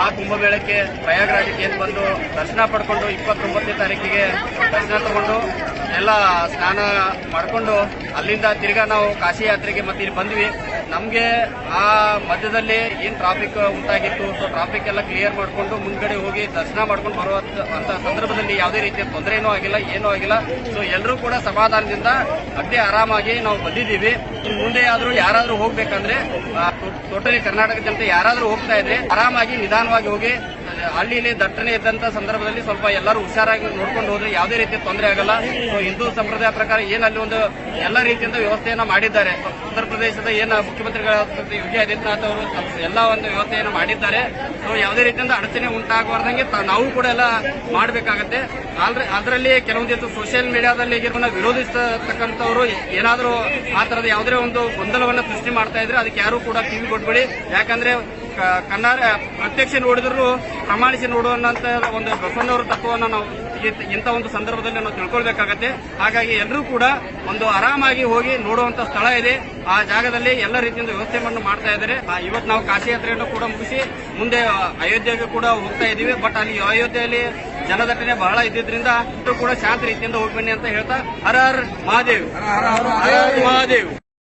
ಮಹಾಕುಂಭಮೇಳಕ್ಕೆ ಪ್ರಯಾಗರಾಜಕ್ಕೆ ಏನು ಬಂದು ದರ್ಶನ ಪಡ್ಕೊಂಡು ಇಪ್ಪತ್ತೊಂಬತ್ತನೇ ತಾರೀಕಿಗೆ ದರ್ಶನ ತಗೊಂಡು ಎಲ್ಲ ಸ್ನಾನ ಮಾಡಿಕೊಂಡು ಅಲ್ಲಿಂದ ತಿರ್ಗಾ ನಾವು ಕಾಶಿ ಯಾತ್ರೆಗೆ ಮತ್ತೆ ಇಲ್ಲಿ ಬಂದ್ವಿ. ನಮಗೆ ಆ ಮಧ್ಯದಲ್ಲಿ ಏನು ಟ್ರಾಫಿಕ್ ಉಂಟಾಗಿತ್ತು ಸೊ ಟ್ರಾಫಿಕ್ ಎಲ್ಲ ಕ್ಲಿಯರ್ ಮಾಡಿಕೊಂಡು ಮುಂದ್ಗಡೆ ಹೋಗಿ ದರ್ಶನ ಮಾಡ್ಕೊಂಡು ಬರುವಂತ ಸಂದರ್ಭದಲ್ಲಿ ಯಾವುದೇ ರೀತಿಯ ತೊಂದರೆನೂ ಆಗಿಲ್ಲ, ಏನೂ ಆಗಿಲ್ಲ. ಸೊ ಎಲ್ಲರೂ ಕೂಡ ಸಮಾಧಾನದಿಂದ ಅಗ್ದಿ ಆರಾಮಾಗಿ ನಾವು ಬಂದಿದ್ದೀವಿ. ಮುಂದೆ ಆದರೂ ಯಾರಾದರೂ ಹೋಗ್ಬೇಕಂದ್ರೆ ಟೋಟಲಿ ಕರ್ನಾಟಕ ಜನತೆ ಯಾರಾದರೂ ಹೋಗ್ತಾ ಇದ್ರೆ ಆರಾಮಾಗಿ ನಿಧಾನವಾಗಿ ಹೋಗಿ ಹಳ್ಳಿಲಿ ದಟ್ಟಣೆ ಇದ್ದಂತ ಸಂದರ್ಭದಲ್ಲಿ ಸ್ವಲ್ಪ ಎಲ್ಲರೂ ಹುಷಾರಾಗಿ ನೋಡ್ಕೊಂಡು ಹೋದ್ರೆ ಯಾವುದೇ ರೀತಿಯ ತೊಂದರೆ ಆಗಲ್ಲ. ಹಿಂದೂ ಸಂಪ್ರದಾಯ ಪ್ರಕಾರ ಏನು ಅಲ್ಲಿ ಒಂದು ಎಲ್ಲ ರೀತಿಯಿಂದ ವ್ಯವಸ್ಥೆಯನ್ನ ಮಾಡಿದ್ದಾರೆ. ಉತ್ತರ ಪ್ರದೇಶದ ಏನು ಮುಖ್ಯಮಂತ್ರಿಗಳ ಯೋಗಿ ಆದಿತ್ಯನಾಥ್ ಅವರು ಎಲ್ಲ ಒಂದು ವ್ಯವಸ್ಥೆಯನ್ನು ಮಾಡಿದ್ದಾರೆ. ಸೊ ಯಾವುದೇ ರೀತಿಯಿಂದ ಅಡಚಣೆ ಉಂಟಾಗಬಾರ್ದಂಗೆ ನಾವು ಕೂಡ ಎಲ್ಲ ಮಾಡಬೇಕಾಗತ್ತೆ. ಅದರಲ್ಲಿ ಕೆಲವೊಂದಿಷ್ಟು ಸೋಷಿಯಲ್ ಮೀಡಿಯಾದಲ್ಲಿ ವಿರೋಧಿಸತಕ್ಕಂಥವ್ರು ಏನಾದರೂ ಆ ತರದ ಯಾವುದೇ ಒಂದು ಗೊಂದಲವನ್ನು ಸೃಷ್ಟಿ ಮಾಡ್ತಾ ಇದ್ರೆ ಅದಕ್ಕೆ ಯಾರು ಕೂಡ ಕಿವಿ ಕೊಟ್ಬಿಡಿ ಯಾಕಂದ್ರೆ ಕನ್ನಡ ಪ್ರತ್ಯಕ್ಷ ನೋಡಿದ್ರು ಪ್ರಮಾಣಿಸಿ ನೋಡುವಂತ ಒಂದು ಬಸವಣ್ಣವರ ತತ್ವವನ್ನು ನಾವು ಇಂಥ ಒಂದು ಸಂದರ್ಭದಲ್ಲಿ ನಾವು ತಿಳ್ಕೊಳ್ಬೇಕಾಗತ್ತೆ. ಹಾಗಾಗಿ ಎಲ್ಲರೂ ಕೂಡ ಒಂದು ಆರಾಮಾಗಿ ಹೋಗಿ ನೋಡುವಂತ ಸ್ಥಳ ಇದೆ. ಆ ಜಾಗದಲ್ಲಿ ಎಲ್ಲ ರೀತಿಯಿಂದ ವ್ಯವಸ್ಥೆಯನ್ನು ಮಾಡ್ತಾ ಇದ್ದಾರೆ. ಆ, ಇವತ್ತು ನಾವು ಕಾಶಿ ಯಾತ್ರೆಯನ್ನು ಕೂಡ ಮುಗಿಸಿ ಮುಂದೆ ಅಯೋಧ್ಯೆಗೆ ಕೂಡ ಹೋಗ್ತಾ ಇದ್ದೀವಿ. ಬಟ್ ಅಲ್ಲಿ ಅಯೋಧ್ಯೆಯಲ್ಲಿ ಜನದಟ್ಟಣೆ ಬಹಳ ಇದ್ದಿದ್ರಿಂದ ಇಷ್ಟು ಕೂಡ ಶಾಂತ ರೀತಿಯಿಂದ ಹೋಗಿ ಬನ್ನಿ ಅಂತ ಹೇಳ್ತಾ ಹರ ಹರ್ ಮಹಾದೇವ್. ಹರ ಹರ್ ಮಹಾದೇವ್.